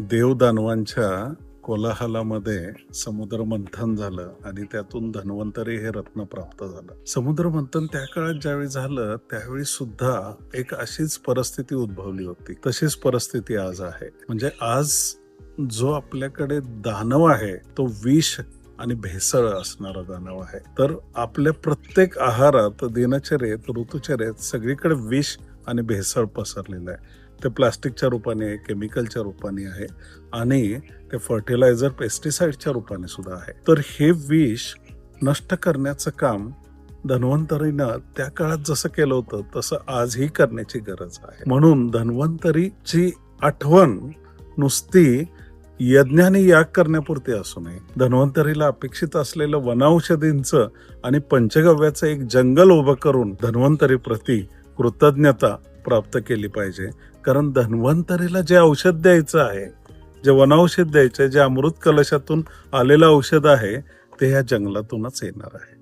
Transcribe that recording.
देवदानवांच्या कोलाहलामध्ये समुद्र मंथन झालं आणि त्यातून धन्वंतरी हे रत्न प्राप्त झालं. समुद्र मंथन त्या काळात ज्यावेळी झालं त्यावेळी सुद्धा एक अशीच परिस्थिती उद्भवली होती. तशीच परिस्थिती आज आहे. म्हणजे आज जो आपल्याकडे दानव आहे तो विष आणि भेसळ असणारा दानव आहे. तर आपल्या प्रत्येक आहारात दिनचर्येत ऋतुचर्येत सगळीकडे विष आणि भेसळ पसरलेलं आहे. ते प्लास्टिकच्या रूपाने आहे केमिकलच्या रूपाने आहे आणि ते फर्टिलायझर पेस्टिसाईडच्या रूपाने सुद्धा आहे. तर हे विष नष्ट करण्याचं काम धन्वंतरीनं त्या काळात जसं केलं होतं तसं आजही करण्याची गरज आहे. म्हणून धन्वंतरीची आठवण नुसती यज्ञाने याग करण्यापुरती असू नये. धन्वंतरीला अपेक्षित असलेलं वनौषधींचं आणि पंचगव्याचं एक जंगल उभं करून धन्वंतरी प्रती कृतज्ञता प्राप्त केली पाहिजे. कारण धन्वंतरीला जे औषध द्यायचं आहे जे वनौषध द्यायचं आहे जे अमृत कलशातून आलेलं औषध आहे ते ह्या जंगलातूनच येणार आहे.